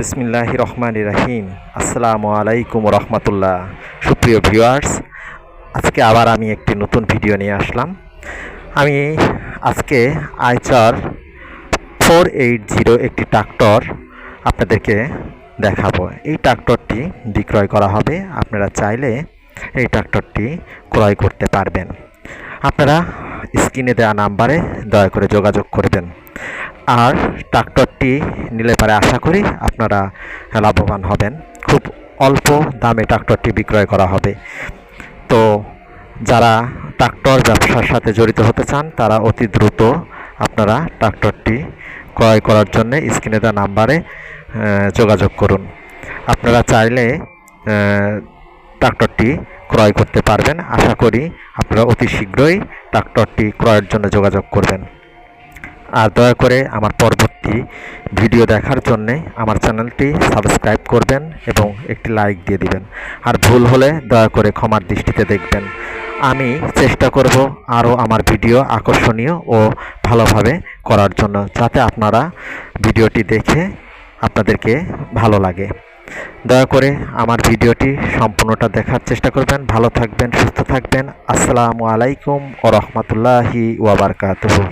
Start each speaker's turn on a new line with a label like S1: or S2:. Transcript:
S1: বিসমিল্লাহ রহমান রাহিম। আসসালামু আলাইকুম রহমতুল্লাহ। সুপ্রিয় ভিউয়ার্স, আজকে আবার আমি একটি নতুন ভিডিও নিয়ে আসলাম। আমি আজকে আইচার ফোর এইট জিরো একটি ট্রাক্টর আপনাদেরকে দেখাবো। এই ট্রাক্টরটি বিক্রয় করা হবে। আপনারা চাইলে এই ট্রাক্টরটি ক্রয় করতে পারবেন। আপনারা স্ক্রিনে দেওয়া নাম্বারে দয়া করে যোগাযোগ করবেন। আর ট্রাক্টরটি নিলে পারে আশা করি আপনারা লাভবান হবেন। খুব অল্প দামে ট্রাক্টরটি বিক্রয় করা হবে। তো যারা ট্রাক্টর ব্যবসার সাথে জড়িত হতে চান, তারা অতি দ্রুত আপনারা ট্রাক্টরটি ক্রয় করার জন্য স্ক্রিনে দেওয়া নাম্বারে যোগাযোগ করুন। আপনারা চাইলে ট্রাক্টরটি ক্রয় করতে পারবেন। আশা করি আপনারা অতি শীঘ্রই ট্রাক্টরটি ক্রয়ের জন্য যোগাযোগ করবেন। আর দয়া করে আমার পরবর্তী ভিডিও দেখার জন্যে আমার চ্যানেলটি সাবস্ক্রাইব করবেন এবং একটি লাইক দিয়ে দিবেন। আর ভুল হলে দয়া করে ক্ষমার দৃষ্টিতে দেখবেন। আমি চেষ্টা করব আরও আমার ভিডিও আকর্ষণীয় ও ভালোভাবে করার জন্য যাতে আপনারা ভিডিওটি দেখে আপনাদেরকে ভালো লাগে। দয়া করে আমার ভিডিওটি সম্পূর্ণটা দেখার চেষ্টা করবেন। ভালো থাকবেন, সুস্থ থাকবেন। আসসালামু আলাইকুম ও রহমতুল্লাহি ওয়াবারকাতুহু